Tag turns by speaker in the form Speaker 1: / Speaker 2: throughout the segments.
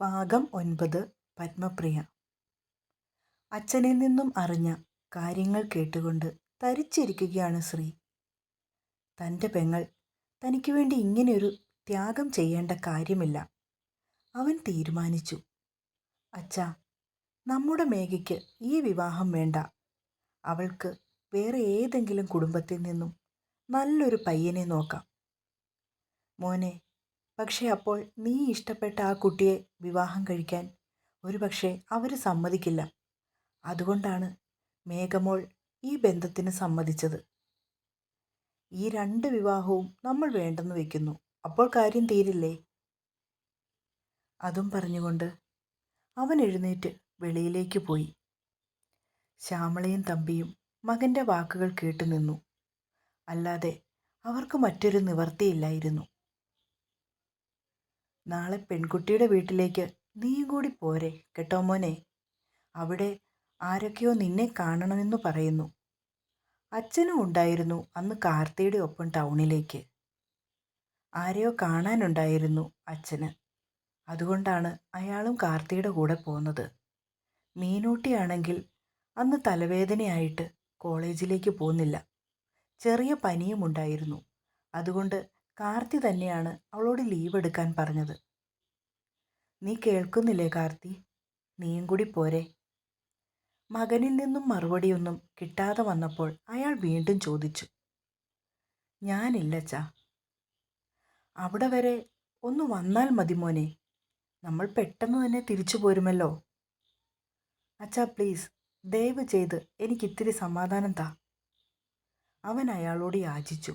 Speaker 1: ഭാഗം ഒൻപത് പത്മപ്രിയ. അച്ഛനിൽ നിന്നും അറിഞ്ഞ കാര്യങ്ങൾ കേട്ടുകൊണ്ട് തരിച്ചിരിക്കുകയാണ് ശ്രീ. തന്റെ പെങ്ങൾ തനിക്ക് വേണ്ടി ഇങ്ങനെയൊരു ത്യാഗം ചെയ്യേണ്ട കാര്യമില്ല. അവൻ തീരുമാനിച്ചു. അച്ഛ നമ്മുടെ മേഘയ്ക്ക് ഈ വിവാഹം വേണ്ട. അവൾക്ക് വേറെ ഏതെങ്കിലും കുടുംബത്തിൽ നിന്നും നല്ലൊരു പയ്യനെ നോക്കാം. മോനെ പക്ഷേ അപ്പോൾ നീ ഇഷ്ടപ്പെട്ട ആ കുട്ടിയെ വിവാഹം കഴിക്കാൻ? ഒരു പക്ഷേ അവർ സമ്മതിക്കില്ല. അതുകൊണ്ടാണ് മേഘമോൾ ഈ ബന്ധത്തിന് സമ്മതിച്ചത്. ഈ രണ്ട് വിവാഹവും നമ്മൾ വേണ്ടെന്ന് വെക്കുന്നു. അപ്പോൾ കാര്യം തീരില്ലേ? അതും പറഞ്ഞുകൊണ്ട് അവൻ എഴുന്നേറ്റ് വെളിയിലേക്ക് പോയി. ശ്യാമളയും തമ്പിയും മകന്റെ വാക്കുകൾ കേട്ടു നിന്നു. അല്ലാതെ അവർക്ക് മറ്റൊരു നിവർത്തിയില്ലായിരുന്നു. നാളെ പെൺകുട്ടിയുടെ വീട്ടിലേക്ക് നീ കൂടി പോരെ കേട്ടോ മോനെ? അവിടെ ആരൊക്കെയോ നിന്നെ കാണണമെന്ന് പറയുന്നു. അച്ഛനും ഉണ്ടായിരുന്നു അന്ന് കാർത്തിയുടെ ഒപ്പം ടൗണിലേക്ക്. ആരെയോ കാണാനുണ്ടായിരുന്നു അച്ഛന്. അതുകൊണ്ടാണ് അയാളും കാർത്തിയുടെ കൂടെ പോകുന്നത് മീനൂട്ടിയാണെങ്കിൽ അന്ന് തലവേദനയായിട്ട് കോളേജിലേക്ക് പോകുന്നില്ല. ചെറിയ പനിയുമുണ്ടായിരുന്നു അതുകൊണ്ട് കാർത്തി തന്നെയാണ് അവളോട് ലീവ് എടുക്കാൻ പറഞ്ഞത്. നീ കേൾക്കുന്നില്ലേ കാർത്തി? നീയും കൂടി പോരെ. മകനിൽ നിന്നും മറുപടിയൊന്നും കിട്ടാതെ വന്നപ്പോൾ അയാൾ വീണ്ടും ചോദിച്ചു. ഞാനില്ലച്ചാ അവിടെ വരെ ഒന്ന് വന്നാൽ മതി മോനെ. നമ്മൾ പെട്ടെന്ന് തന്നെ തിരിച്ചു പോരുമല്ലോ. അച്ഛാ പ്ലീസ് ദയവ് ചെയ്ത് എനിക്കിത്തിരി സമാധാനം താ. അവൻ അയാളോട് യാചിച്ചു.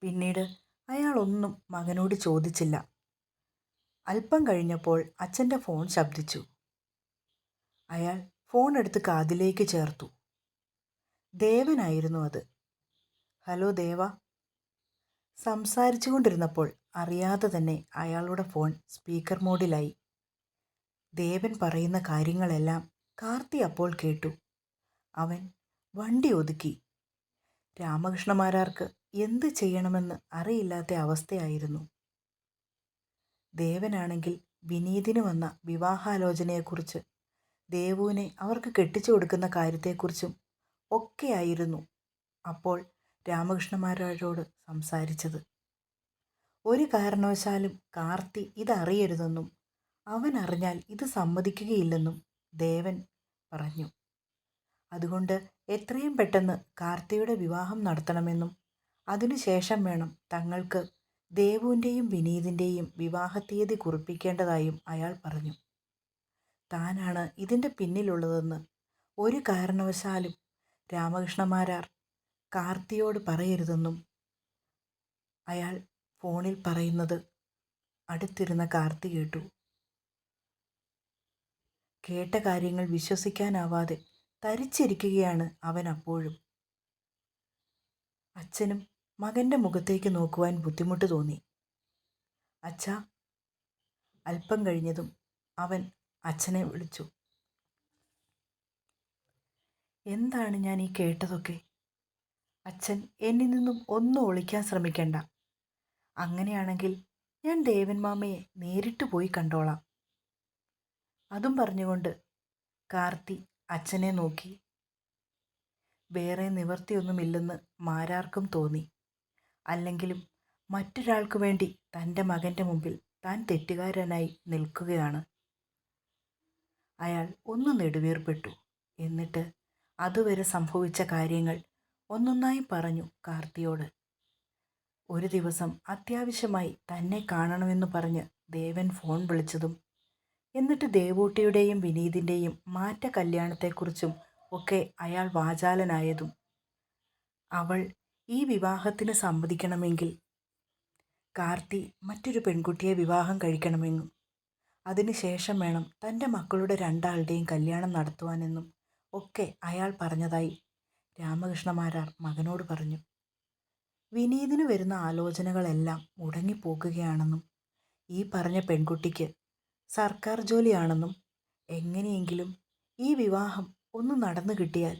Speaker 1: പിന്നീട് അയാളൊന്നും മകനോട് ചോദിച്ചില്ല. അല്പം കഴിഞ്ഞപ്പോൾ അച്ഛന്റെ ഫോൺ ശബ്ദിച്ചു. അയാൾ ഫോൺ എടുത്ത് കാതിലേക്ക് ചേർത്തു. ദേവനായിരുന്നു അത്. ഹലോ ദേവ. സംസാരിച്ചു കൊണ്ടിരുന്നപ്പോൾ അറിയാതെ തന്നെ അയാളുടെ ഫോൺ സ്പീക്കർ മോഡിലായി. ദേവൻ പറയുന്ന കാര്യങ്ങളെല്ലാം കാർത്തി അപ്പോൾ കേട്ടു. അവൻ വണ്ടി ഒതുക്കി. രാമകൃഷ്ണമാരാർക്ക് എന്ത് ചെയ്യണമെന്ന് അറിയില്ലാത്ത അവസ്ഥയായിരുന്നു. ദേവനാണെങ്കിൽ വിനീതിന് വന്ന വിവാഹാലോചനയെക്കുറിച്ച് ദേവുവിനെ അവർക്ക് കെട്ടിച്ചു കൊടുക്കുന്ന കാര്യത്തെക്കുറിച്ചും ഒക്കെയായിരുന്നു അപ്പോൾ രാമകൃഷ്ണമാരോട് സംസാരിച്ചത്. ഒരു കാരണവശാലും കാർത്തി ഇതറിയരുതെന്നും അവൻ അറിഞ്ഞാൽ ഇത് സമ്മതിക്കുകയില്ലെന്നും ദേവൻ പറഞ്ഞു. അതുകൊണ്ട് എത്രയും പെട്ടെന്ന് കാർത്തിയുടെ വിവാഹം നടത്തണമെന്നും അതിനുശേഷം വേണം തങ്ങൾക്ക് ദേവുവിന്റെയും വിനീതിന്റെയും വിവാഹത്തീയതി കുറിപ്പിക്കേണ്ടതായും അയാൾ പറഞ്ഞു. താനാണ് ഇതിന്റെ പിന്നിലുള്ളതെന്ന് ഒരു കാരണവശാലും രാമകൃഷ്ണമാരാർ കാർത്തിയോട് പറയരുതെന്നും അയാൾ ഫോണിൽ പറയുന്നത് അടുത്തിരുന്ന കാർത്തി കേട്ടു. കേട്ട കാര്യങ്ങൾ വിശ്വസിക്കാനാവാതെ തരിച്ചിരിക്കുകയാണ് അവൻ അപ്പോഴും. അച്ഛനും മകന്റെ മുഖത്തേക്ക് നോക്കുവാൻ ബുദ്ധിമുട്ട് തോന്നി. അച്ഛ അല്പം കഴിഞ്ഞതും അവൻ അച്ഛനെ വിളിച്ചു. എന്താണ് ഞാൻ ഈ കേട്ടതൊക്കെ? അച്ഛൻ എന്നിൽ നിന്നും ഒന്നും ഒളിക്കാൻ ശ്രമിക്കണ്ട. അങ്ങനെയാണെങ്കിൽ ഞാൻ ദേവൻ നേരിട്ട് പോയി കണ്ടോളാം. അതും പറഞ്ഞുകൊണ്ട് കാർത്തി അച്ഛനെ നോക്കി. വേറെ നിവർത്തിയൊന്നുമില്ലെന്ന് മാരാർക്കും തോന്നി. അല്ലെങ്കിലും മറ്റൊരാൾക്ക് വേണ്ടി തന്റെ മകന്റെ മുമ്പിൽ താൻ തെറ്റുകാരനായി നിൽക്കുകയാണ്. അയാൾ ഒന്ന് നെടുവേർപ്പെട്ടു. എന്നിട്ട് അതുവരെ സംഭവിച്ച കാര്യങ്ങൾ ഒന്നൊന്നായി പറഞ്ഞു കാർത്തിയോട്. ഒരു ദിവസം അത്യാവശ്യമായി തന്നെ കാണണമെന്ന് പറഞ്ഞ് ദേവൻ ഫോൺ വിളിച്ചതും എന്നിട്ട് ദേവൂട്ടിയുടെയും വിനീതിന്റെയും മാറ്റ കല്യാണത്തെക്കുറിച്ചും ഒക്കെ അയാൾ വാചാലനായതും. അവൾ ഈ വിവാഹത്തിന് സമ്മതിക്കണമെങ്കിൽ കാർത്തി മറ്റൊരു പെൺകുട്ടിയെ വിവാഹം കഴിക്കണമെന്നും അതിനുശേഷം വേണം തന്റെ മക്കളുടെ രണ്ടാളുടെയും കല്യാണം നടത്തുവാനെന്നും ഒക്കെ അയാൾ പറഞ്ഞതായി രാമകൃഷ്ണമാരാർ മകനോട് പറഞ്ഞു. വിനീതിന് വരുന്ന ആലോചനകളെല്ലാം മുടങ്ങിപ്പോകുകയാണെന്നും ഈ പറഞ്ഞ പെൺകുട്ടിക്ക് സർക്കാർ ജോലിയാണെന്നും എങ്ങനെയെങ്കിലും ഈ വിവാഹം ഒന്ന് നടന്നു കിട്ടിയാൽ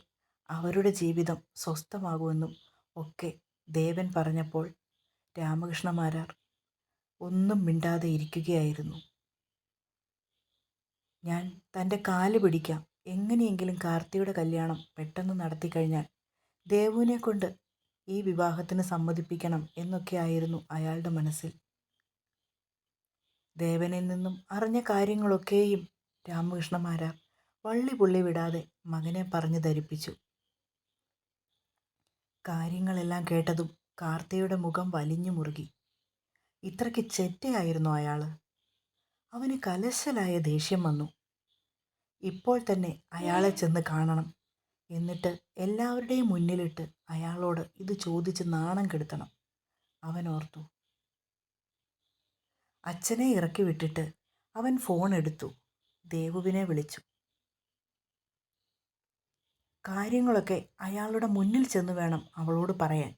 Speaker 1: അവരുടെ ജീവിതം സ്വസ്ഥമാകുമെന്നും ഒക്കെ ദേവൻ പറഞ്ഞപ്പോൾ രാമകൃഷ്ണമാരാർ ഒന്നും മിണ്ടാതെ ഇരിക്കുകയായിരുന്നു. ഞാൻ തന്റെ കാൽ പിടിക്കാം. എങ്ങനെയെങ്കിലും കാർത്തിയുടെ കല്യാണം പെട്ടെന്ന് നടത്തിക്കഴിഞ്ഞാൽ ദേവുവിനെ കൊണ്ട് ഈ വിവാഹത്തിന് സമ്മതിപ്പിക്കണം എന്നൊക്കെയായിരുന്നു അയാളുടെ മനസ്സിൽ. ദേവനിൽ നിന്നും അറിഞ്ഞ കാര്യങ്ങളൊക്കെയും രാമകൃഷ്ണമാരാർ വള്ളി പുള്ളി വിടാതെ മകനെ പറഞ്ഞു ധരിപ്പിച്ചു. കാര്യങ്ങളെല്ലാം കേട്ടതും കാർത്തിയുടെ മുഖം വലിഞ്ഞു മുറുകി. ഇത്രയ്ക്ക് ചെറ്റയായിരുന്നു അയാൾ അവന് കലശലായ ദേഷ്യം വന്നു. ഇപ്പോൾ തന്നെ അയാളെ ചെന്ന് കാണണം. എന്നിട്ട് എല്ലാവരുടെയും മുന്നിലിട്ട് അയാളോട് ഇത് ചോദിച്ച് നാണം കെടുത്തണം. അവൻ ഓർത്തു. അച്ഛനെ ഇറക്കി വിട്ടിട്ട് അവൻ ഫോൺ എടുത്തു. ദേവുവിനെ വിളിച്ചു. കാര്യങ്ങളൊക്കെ അയാളുടെ മുന്നിൽ ചെന്ന് വേണം അവളോട് പറയാൻ.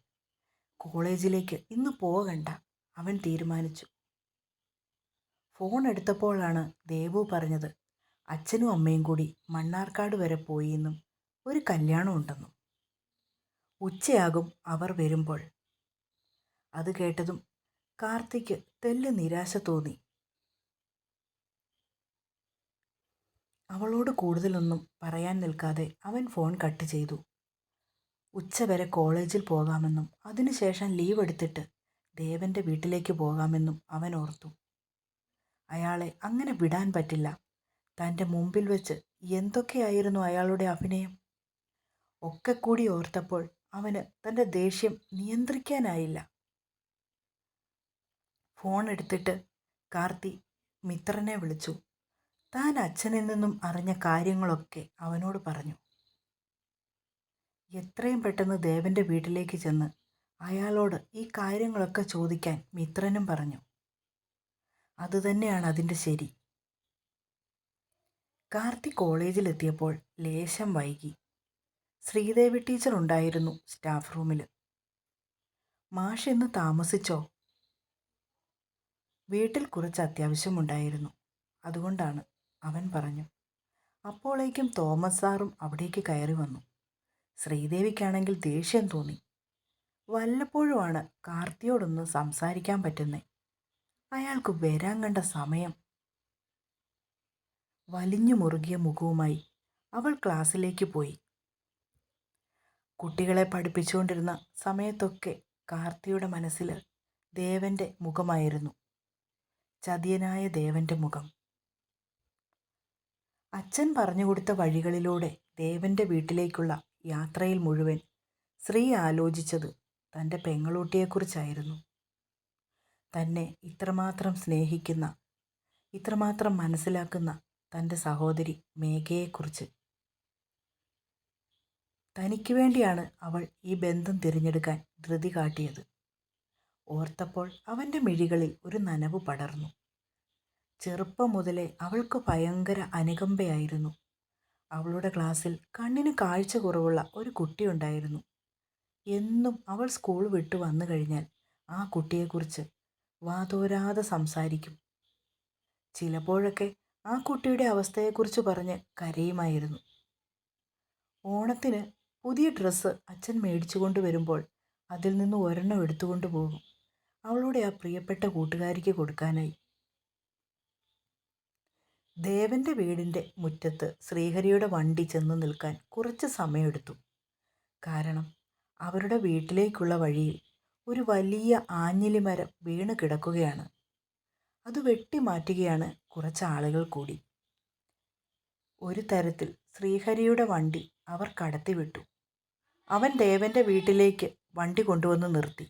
Speaker 1: കോളേജിലേക്ക് ഇന്ന് പോകണ്ട അവൻ തീരുമാനിച്ചു. ഫോൺ എടുത്തപ്പോഴാണ് ദേവു പറഞ്ഞത് അച്ഛനും അമ്മയും കൂടി മണ്ണാർക്കാട് വരെ പോയി എന്നും ഒരു കല്യാണം ഉണ്ടെന്നും. ഉച്ചയാകും അവർ വരുമ്പോൾ. അത് കേട്ടതും കാർത്തിക്ക് തെല്ല് നിരാശ തോന്നി. അവളോട് കൂടുതലൊന്നും പറയാൻ നിൽക്കാതെ അവൻ ഫോൺ കട്ട് ചെയ്തു. ഉച്ചവരെ കോളേജിൽ പോകാമെന്നും അതിനുശേഷം ലീവ് എടുത്തിട്ട് ദേവന്റെ വീട്ടിലേക്ക് പോകാമെന്നും അവൻ ഓർത്തു. അയാളെ അങ്ങനെ വിടാൻ പറ്റില്ല. തന്റെ മുമ്പിൽ വെച്ച് എന്തൊക്കെയായിരുന്നു അയാളുടെ അഭിനയം? ഒക്കെ കൂടി ഓർത്തപ്പോൾ അവന് തന്റെ ദേഷ്യം നിയന്ത്രിക്കാനായില്ല. ഫോൺ എടുത്തിട്ട് കാർത്തി മിത്രനെ വിളിച്ചു. താൻ അച്ഛനിൽ നിന്നും അറിഞ്ഞ കാര്യങ്ങളൊക്കെ അവനോട് പറഞ്ഞു. എത്രയും പെട്ടെന്ന് ദേവന്റെ വീട്ടിലേക്ക് ചെന്ന് അയാളോട് ഈ കാര്യങ്ങളൊക്കെ ചോദിക്കാൻ മിത്രനും പറഞ്ഞു. അതുതന്നെയാണ് അതിന്റെ ശരി. കാർത്തി കോളേജിലെത്തിയപ്പോൾ ലേശം വൈകി. ശ്രീദേവി ടീച്ചർ ഉണ്ടായിരുന്നു സ്റ്റാഫ് റൂമിൽ മാഷ് ഇന്ന് താമസിച്ചോ? വീട്ടിൽ കുറച്ച് അത്യാവശ്യമുണ്ടായിരുന്നു. അതുകൊണ്ടാണ്. അവൻ പറഞ്ഞു. അപ്പോളേക്കും തോമസ് സാറും അവിടേക്ക് കയറി വന്നു. ശ്രീദേവിക്കാണെങ്കിൽ ദേഷ്യം തോന്നി. വല്ലപ്പോഴുമാണ് കാർത്തിയോടൊന്ന് സംസാരിക്കാൻ പറ്റുന്നേ. അയാൾക്ക് വരാൻ കണ്ട സമയം. വലിഞ്ഞു മുറുകിയ മുഖവുമായി അവൾ ക്ലാസ്സിലേക്ക് പോയി. കുട്ടികളെ പഠിപ്പിച്ചുകൊണ്ടിരുന്ന സമയത്തൊക്കെ കാർത്തിയുടെ മനസ്സിൽ ദേവന്റെ മുഖമായിരുന്നു. ചതിയനായ ദേവന്റെ മുഖം. അച്ഛൻ പറഞ്ഞു കൊടുത്ത വഴികളിലൂടെ ദേവന്റെ വീട്ടിലേക്കുള്ള യാത്രയിൽ മുഴുവൻ ശ്രീ ആലോചിച്ചത് തന്റെ പെങ്ങളൂട്ടിയെക്കുറിച്ചായിരുന്നു. തന്നെ ഇത്രമാത്രം സ്നേഹിക്കുന്ന ഇത്രമാത്രം മനസ്സിലാക്കുന്ന തന്റെ സഹോദരി മേഘയെക്കുറിച്ച്. തനിക്ക് വേണ്ടിയാണ് അവൾ ഈ ബന്ധം തിരഞ്ഞെടുക്കാൻ ധൃതി കാട്ടിയത്. ഓർത്തപ്പോൾ അവന്റെ മിഴികളിൽ ഒരു നനവ് പടർന്നു. ചെറുപ്പം മുതലേ അവൾക്ക് ഭയങ്കര അനുകമ്പയായിരുന്നു. അവളുടെ ക്ലാസ്സിൽ കണ്ണിന് കാഴ്ച കുറവുള്ള ഒരു കുട്ടിയുണ്ടായിരുന്നു എന്നും അവൾ സ്കൂൾ വിട്ടു വന്നു കഴിഞ്ഞാൽ ആ കുട്ടിയെക്കുറിച്ച് വാതോരാതെ സംസാരിക്കും. ചിലപ്പോഴൊക്കെ ആ കുട്ടിയുടെ അവസ്ഥയെക്കുറിച്ച് പറഞ്ഞ് കരയുമായിരുന്നു. ഓണത്തിന് പുതിയ ഡ്രസ്സ് അച്ഛൻ മേടിച്ചു കൊണ്ടുവരുമ്പോൾ അതിൽ നിന്ന് ഒരെണ്ണം എടുത്തുകൊണ്ട് പോകും. അവളുടെ ആ പ്രിയപ്പെട്ട കൂട്ടുകാരിക്ക് കൊടുക്കാനായി ദേവന്റെ വീടിന്റെ മുറ്റത്ത് ശ്രീഹരിയുടെ വണ്ടി ചെന്ന് നിൽക്കാൻ കുറച്ച് സമയമെടുത്തു. കാരണം അവരുടെ വീട്ടിലേക്കുള്ള വഴിയിൽ ഒരു വലിയ ആഞ്ഞിലിമരം വീണ് കിടക്കുകയാണ്. അത് വെട്ടിമാറ്റുകയാണ് കുറച്ച് ആളുകൾ കൂടി. ഒരു തരത്തിൽ ശ്രീഹരിയുടെ വണ്ടി അവർ കടത്തിവിട്ടു അവൻ ദേവന്റെ വീട്ടിലേക്ക് വണ്ടി കൊണ്ടുവന്ന് നിർത്തി.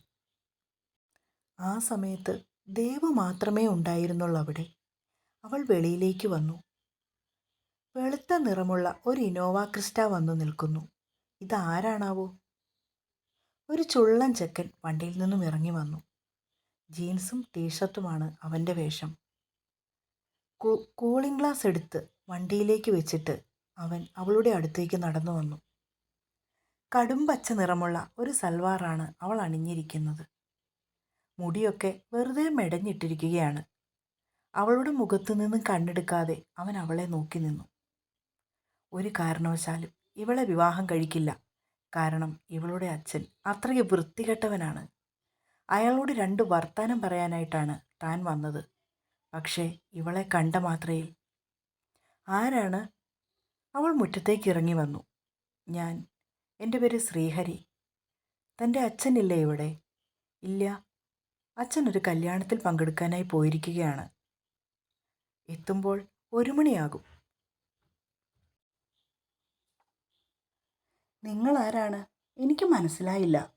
Speaker 1: ആ സമയത്ത് ദേവ് മാത്രമേ ഉണ്ടായിരുന്നുള്ളൂ അവിടെ. അവൾ വെളിയിലേക്ക് വന്നു. വെളുത്ത നിറമുള്ള ഒരു ഇനോവ ക്രിസ്റ്റ വന്നു നിൽക്കുന്നു. ഇതാരാണാവോ ഒരു ചുള്ളൻ ചെക്കൻ വണ്ടിയിൽ നിന്നും ഇറങ്ങി വന്നു. ജീൻസും ടീഷർട്ടുമാണ് അവന്റെ വേഷം. കൂളിംഗ് ഗ്ലാസ് എടുത്ത് വണ്ടിയിലേക്ക് വെച്ചിട്ട് അവൻ അവളുടെ അടുത്തേക്ക് നടന്നു വന്നു. കടും പച്ച നിറമുള്ള ഒരു സൽവാറാണ് അവൾ അണിഞ്ഞിരിക്കുന്നത്. മുടിയൊക്കെ വെറുതെ മെടഞ്ഞിട്ടിരിക്കുകയാണ്. അവളുടെ മുഖത്തു നിന്നും കണ്ണെടുക്കാതെ അവൻ അവളെ നോക്കി നിന്നു. ഒരു കാരണവശാലും ഇവളെ വിവാഹം കഴിക്കില്ല. കാരണം ഇവളുടെ അച്ഛൻ അത്രയ്ക്ക് വൃത്തികെട്ടവനാണ്. അയാളോട് രണ്ട് വർത്താനം പറയാനായിട്ടാണ് താൻ വന്നത്. പക്ഷേ ഇവളെ കണ്ട മാത്രയിൽ ആരാണ്? അവൾ മുറ്റത്തേക്ക് ഇറങ്ങി വന്നു. ഞാൻ. എന്റെ പേര് ശ്രീഹരി. തന്റെ അച്ഛനില്ലേ ഇവിടെ? ഇല്ല. അച്ഛൻ ഒരു കല്യാണത്തിൽ പങ്കെടുക്കാനായി പോയിരിക്കുകയാണ്. എത്തുമ്പോൾ ഒരു മണിയാകും. നിങ്ങൾ ആരാണ് എനിക്ക് മനസ്സിലായില്ല.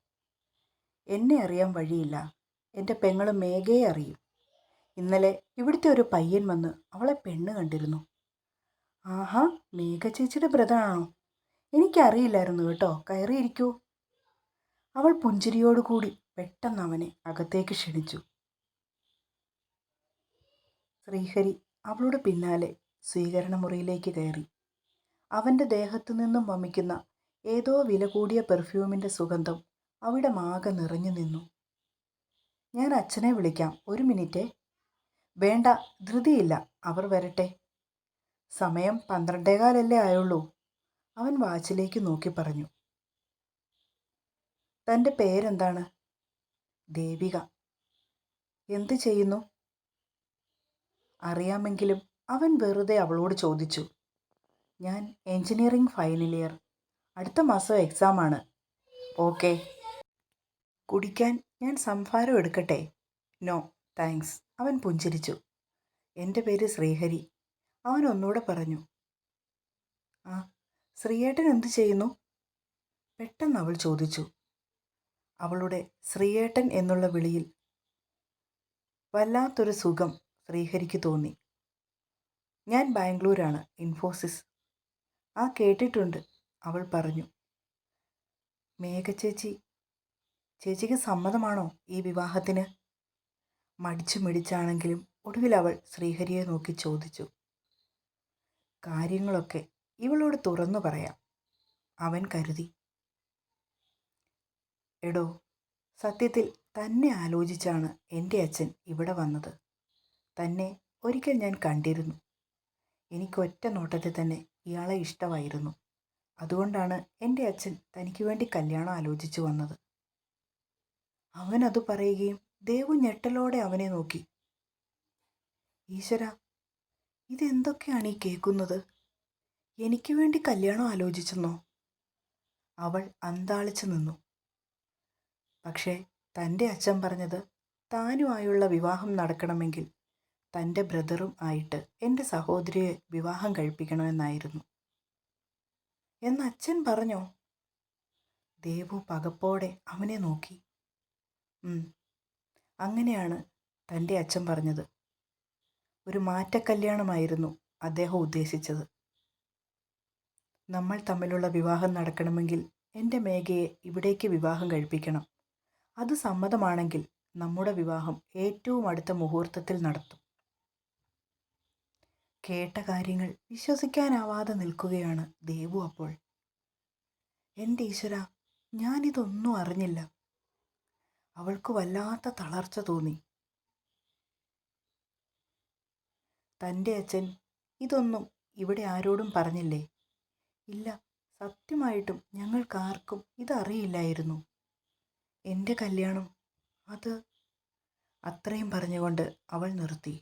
Speaker 1: എന്നെ അറിയാൻ വഴിയില്ല. എന്റെ പെങ്ങൾ മേഘയെ അറിയും. ഇന്നലെ ഇവിടുത്തെ ഒരു പയ്യൻ വന്ന് അവളെ പെണ്ണ് കണ്ടിരുന്നു. ആഹാ മേഘ ചേച്ചിയുടെ ബ്രദറാണോ? എനിക്കറിയില്ലായിരുന്നു കേട്ടോ. കയറിയിരിക്കൂ. അവൾ പുഞ്ചിരിയോടുകൂടി പെട്ടെന്ന് അവനെ അകത്തേക്ക് ക്ഷണിച്ചു. ശ്രീഹരി അവളുടെ പിന്നാലെ സ്വീകരണ മുറിയിലേക്ക് കയറി. അവന്റെ ദേഹത്തു നിന്നും വമിക്കുന്ന ഏതോ വില കൂടിയ പെർഫ്യൂമിന്റെ സുഗന്ധം അവിടെ മാകെ നിറഞ്ഞു നിന്നു. ഞാൻ അച്ഛനെ വിളിക്കാം. ഒരു മിനിറ്റേ. വേണ്ട ധൃതിയില്ല. അവർ വരട്ടെ. സമയം പന്ത്രണ്ടേകാലല്ലേ ആയുള്ളൂ അവൻ വാച്ചിലേക്ക് നോക്കി പറഞ്ഞു. തന്റെ പേരെന്താണ്? ദേവിക. എന്ത് ചെയ്യുന്നു? അറിയാമെങ്കിലും അവൻ വെറുതെ അവളോട് ചോദിച്ചു ഞാൻ എഞ്ചിനീയറിംഗ് ഫൈനൽ ഇയർ. അടുത്ത മാസം എക്സാമാണ് ഓക്കെ. കുടിക്കാൻ ഞാൻ സംഭാരം എടുക്കട്ടെ? നോ താങ്ക്സ് അവൻ പുഞ്ചിരിച്ചു. എന്റെ പേര് ശ്രീഹരി. അവൻ ഒന്നുകൂടെ പറഞ്ഞു. ആ ശ്രീയേട്ടൻ എന്തു ചെയ്യുന്നു? പെട്ടെന്ന് അവൾ ചോദിച്ചു. അവളുടെ ശ്രീയേട്ടൻ എന്നുള്ള വിളിയിൽ വല്ലാത്തൊരു സുഖം ശ്രീഹരിക്ക് തോന്നി. ഞാൻ ബാംഗ്ലൂരാണ് ഇൻഫോസിസ്. ആ കേട്ടിട്ടുണ്ട് അവൾ പറഞ്ഞു. മേഘ ചേച്ചി ചേച്ചിക്ക് സമ്മതമാണോ ഈ വിവാഹത്തിന്? മടിച്ചു മിടിച്ചാണെങ്കിലും ഒടുവിൽ അവൾ ശ്രീഹരിയെ നോക്കി ചോദിച്ചു. കാര്യങ്ങളൊക്കെ ഇവളോട് തുറന്നു പറയാം അവൻ കരുതി. എടോ സത്യത്തിൽ തന്നെ ആലോചിച്ചാണ് എന്റെ അച്ഛൻ ഇവിടെ വന്നത്. തന്നെ ഒരിക്കൽ ഞാൻ കണ്ടിരുന്നു. എനിക്ക് ഒറ്റ നോട്ടത്തിൽ തന്നെ ഇയാളെ ഇഷ്ടമായിരുന്നു. അതുകൊണ്ടാണ് എന്റെ അച്ഛൻ തനിക്ക് വേണ്ടി കല്യാണം ആലോചിച്ചു വന്നത്. അവൻ അത് പറയുകയും ദേവു ഞെട്ടലോടെ അവനെ നോക്കി. ഈശ്വര ഇതെന്തൊക്കെയാണ് ഈ കേൾക്കുന്നത്? എനിക്ക് വേണ്ടി കല്യാണം ആലോചിച്ചെന്നോ? അവൾ അന്താളിച്ചു നിന്നു. പക്ഷേ തന്റെ അച്ഛൻ പറഞ്ഞത് താനുമായുള്ള വിവാഹം നടക്കണമെങ്കിൽ തന്റെ ബ്രദറും ആയിട്ട് എന്റെ സഹോദരിയെ വിവാഹം കഴിപ്പിക്കണമെന്നായിരുന്നു എന്ന് അച്ഛൻ പറഞ്ഞോ. ദേവു പകപ്പോടെ അവനെ നോക്കി. അങ്ങനെയാണ് തന്റെ അച്ഛൻ പറഞ്ഞത്. ഒരു മാറ്റക്കല്യാണമായിരുന്നു അദ്ദേഹം ഉദ്ദേശിച്ചത്. നമ്മൾ തമ്മിലുള്ള വിവാഹം നടക്കണമെങ്കിൽ എന്റെ മേഘയെ ഇവിടേക്ക് വിവാഹം കഴിപ്പിക്കണം. അത് സമ്മതമാണെങ്കിൽ നമ്മുടെ വിവാഹം ഏറ്റവും അടുത്ത മുഹൂർത്തത്തിൽ നടത്തും. കേട്ട കാര്യങ്ങൾ വിശ്വസിക്കാനാവാതെ നിൽക്കുകയാണ് ദേവു അപ്പോൾ. എന്റെ ഈശ്വര ഞാനിതൊന്നും അറിഞ്ഞില്ല. അവൾക്ക് വല്ലാത്ത തളർച്ച തോന്നി. തന്റെ അച്ഛൻ ഇതൊന്നും ഇവിടെ ആരോടും പറഞ്ഞില്ലേ? ഇല്ല സത്യമായിട്ടും ഞങ്ങൾക്കാർക്കും ഇതറിയില്ലായിരുന്നു. എന്റെ കല്യാണം അത് അത്രയും പറഞ്ഞുകൊണ്ട് അവൾ നിർത്തി.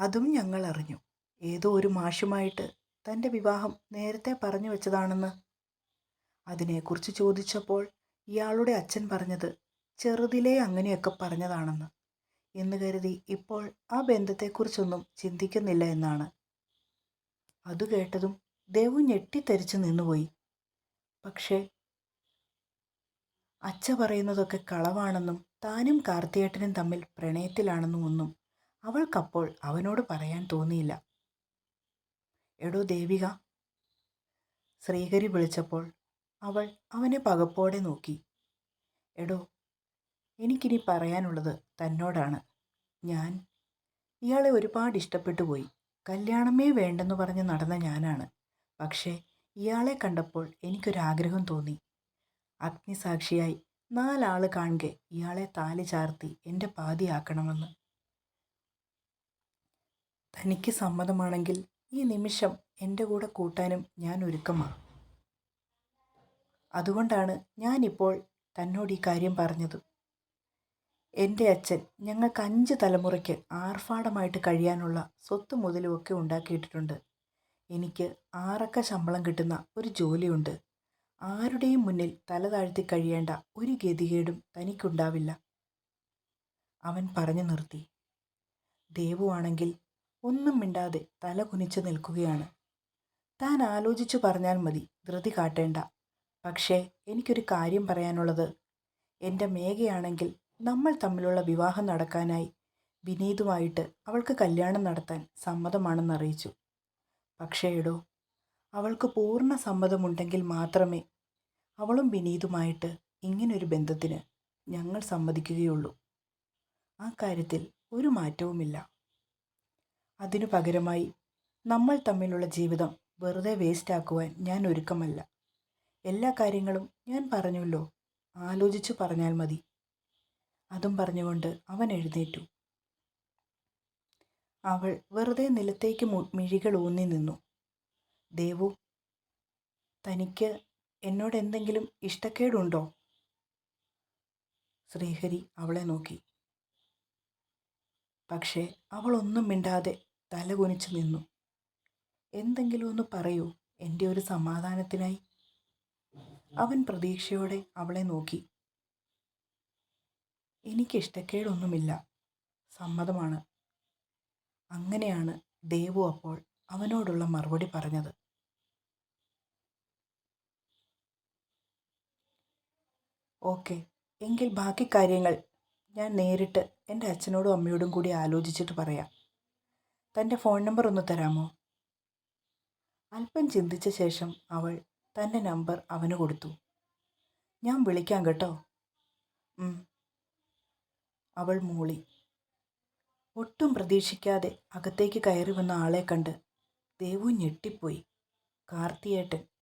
Speaker 1: അതും ഞങ്ങൾ അറിഞ്ഞു ഏതോ ഒരു മാഷുമായിട്ട് തന്റെ വിവാഹം നേരത്തെ പറഞ്ഞു വെച്ചതാണെന്ന്. അതിനെക്കുറിച്ച് ചോദിച്ചപ്പോൾ ഇയാളുടെ അച്ഛൻ പറഞ്ഞത് ചെറുതിലേ അങ്ങനെയൊക്കെ പറഞ്ഞതാണെന്ന്. എന്ന് കരുതി ഇപ്പോൾ ആ ബന്ധത്തെക്കുറിച്ചൊന്നും ചിന്തിക്കുന്നില്ല എന്നാണ്. അത് കേട്ടതും ദേവു ഞെട്ടിത്തെരിച്ചു നിന്നുപോയി. പക്ഷേ അച്ഛ പറയുന്നതൊക്കെ കളവാണെന്നും താനും കാർത്തിയേട്ടനും തമ്മിൽ പ്രണയത്തിലാണെന്നും ഒന്നും അവൾക്കപ്പോൾ അവനോട് പറയാൻ തോന്നിയില്ല. എടോ ദേവിക ശ്രീഹരി വിളിച്ചപ്പോൾ അവൾ അവനെ പകപ്പോടെ നോക്കി. എടോ എനിക്കിനി പറയാനുള്ളത് തന്നോടാണ്. ഞാൻ ഇയാളെ ഒരുപാട് ഇഷ്ടപ്പെട്ടു പോയി. കല്യാണമേ വേണ്ടെന്ന് പറഞ്ഞ് നടന്ന ഞാനാണ്. പക്ഷേ ഇയാളെ കണ്ടപ്പോൾ എനിക്കൊരാഗ്രഹം തോന്നി. അഗ്നിസാക്ഷിയായി നാലാൾ കാണുക ഇയാളെ താലി ചാർത്തി എന്റെ പാതിയാക്കണമെന്ന്. തനിക്ക് സമ്മതമാണെങ്കിൽ ഈ നിമിഷം എന്റെ കൂടെ കൂട്ടാനും ഞാൻ ഒരുക്കമാണ് അതുകൊണ്ടാണ് ഞാനിപ്പോൾ തന്നോട് ഈ കാര്യം പറഞ്ഞത്. എന്റെ അച്ഛൻ ഞങ്ങൾക്ക് അഞ്ച് തലമുറയ്ക്ക് ആർഭാടമായിട്ട് കഴിയാനുള്ള സ്വത്ത് മുതലുമൊക്കെ ഉണ്ടാക്കിയിട്ടിട്ടുണ്ട്. എനിക്ക് ആറക്ക ശമ്പളം കിട്ടുന്ന ഒരു ജോലിയുണ്ട്. ആരുടെയും മുന്നിൽ തല താഴ്ത്തി കഴിയേണ്ട ഒരു ഗതികേടും തനിക്കുണ്ടാവില്ല. അവൻ പറഞ്ഞു നിർത്തി. ദേവുവാണെങ്കിൽ ഒന്നും മിണ്ടാതെ തല കുനിച്ച് നിൽക്കുകയാണ്. താൻ ആലോചിച്ചു പറഞ്ഞാൽ മതി ധൃതി കാട്ടേണ്ട. പക്ഷേ എനിക്കൊരു കാര്യം പറയാനുള്ളത്. എന്റെ മേഘയാണെങ്കിൽ നമ്മൾ തമ്മിലുള്ള വിവാഹം നടക്കാനായി വിനീതുമായിട്ട് അവൾക്ക് കല്യാണം നടത്താൻ സമ്മതമാണെന്ന് അറിയിച്ചു. പക്ഷേ അവൾക്ക് പൂർണ സമ്മതമുണ്ടെങ്കിൽ മാത്രമേ അവളും വിനീതുമായിട്ട് ഇങ്ങനൊരു ബന്ധത്തിന് ഞങ്ങൾ സമ്മതിക്കുകയുള്ളൂ. ആ കാര്യത്തിൽ ഒരു മാറ്റവുമില്ല. അതിനു പകരമായി നമ്മൾ തമ്മിലുള്ള ജീവിതം വെറുതെ വേസ്റ്റ് ആക്കുവാൻ ഞാൻ ഒരുക്കമല്ല. എല്ലാ കാര്യങ്ങളും ഞാൻ പറഞ്ഞല്ലോ ആലോചിച്ചു പറഞ്ഞാൽ മതി. അതും പറഞ്ഞുകൊണ്ട് അവൻ എഴുന്നേറ്റു. അവൾ വെറുതെ നിലത്തേക്ക് മിഴികൾ ഊന്നി നിന്നു. ദേവു തനിക്ക് എന്നോട് എന്തെങ്കിലും ഇഷ്ടക്കേടുണ്ടോ? ശ്രീഹരി അവളെ നോക്കി. പക്ഷേ അവളൊന്നും മിണ്ടാതെ തലകുനിച്ച് നിന്നു. എന്തെങ്കിലും ഒന്ന് പറയൂ എന്റെ ഒരു സമാധാനത്തിനായി. അവൻ പ്രതീക്ഷയോടെ അവളെ നോക്കി. എനിക്കിഷ്ടക്കേടൊന്നുമില്ല സമ്മതമാണ്. അങ്ങനെയാണ് ദേവു അപ്പോൾ അവനോടുള്ള മറുപടി പറഞ്ഞത്. ഓക്കെ എങ്കിൽ ബാക്കി കാര്യങ്ങൾ ഞാൻ നേരിട്ട് എന്റെ അച്ഛനോടും അമ്മയോടും കൂടി ആലോചിച്ചിട്ട് പറയാം. തന്റെ ഫോൺ നമ്പർ ഒന്ന് തരാമോ? അല്പം ചിന്തിച്ച ശേഷം അവൾ തന്റെ നമ്പർ അവന് കൊടുത്തു. ഞാൻ വിളിക്കാം കേട്ടോ. അവൾ മൂളി. ഒട്ടും പ്രതീക്ഷിക്കാതെ അകത്തേക്ക് കയറി വന്ന ആളെ കണ്ട് ദേവു ഞെട്ടിപ്പോയി. കാർത്തിയേട്ടൻ